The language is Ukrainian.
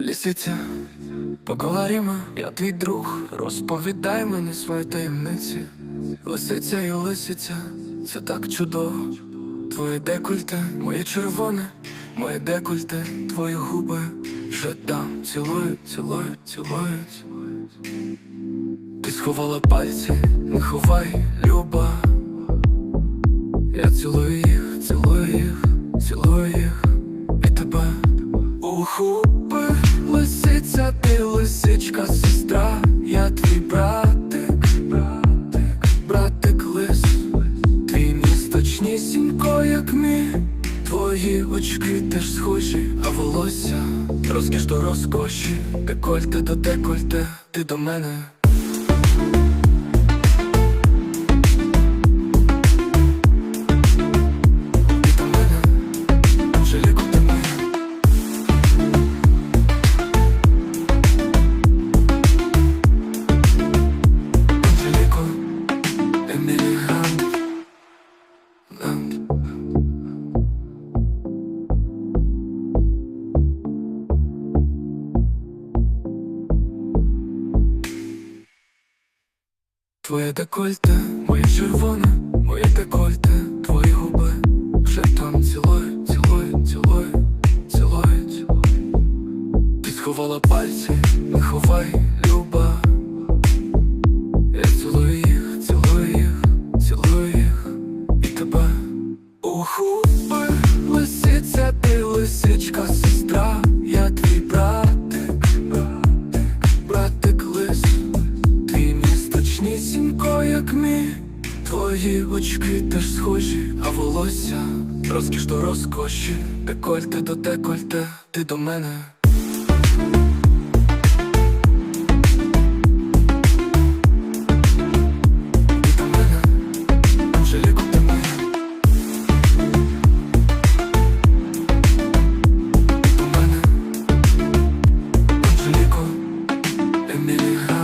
Лісиця, поговоримо, я твій друг, розповідай мені свої таємниці. Лисиця і лисиця, це так чудово. Твоє декольте, моє червоне, моє декольте, твої губи. Вже там. Цілують, цілують, цілують. Ти сховала пальці, не ховай, люба. Я цілую їх, цілую їх, цілую їх. І тебе. У губи лисиця, ти лисичка, сестра, я твій братик, братик, братик лис, твій ніс точнісінько, як мій. Твої очки теж схожі, а волосся розкіш до розкоші, декольте до декольте, ти до мене. Твоє декольте, моє червоне, моє декольте, твої губи вже там цілують, цілують, цілують, цілують. Ти сховала пальці, не ховай, люба. Я цілую їх, цілую їх, цілую їх і тебе. У як мі твої очки теж схожі, а волосся розкіш до розкоші, декольте до декольте, ти до мене. Emily High.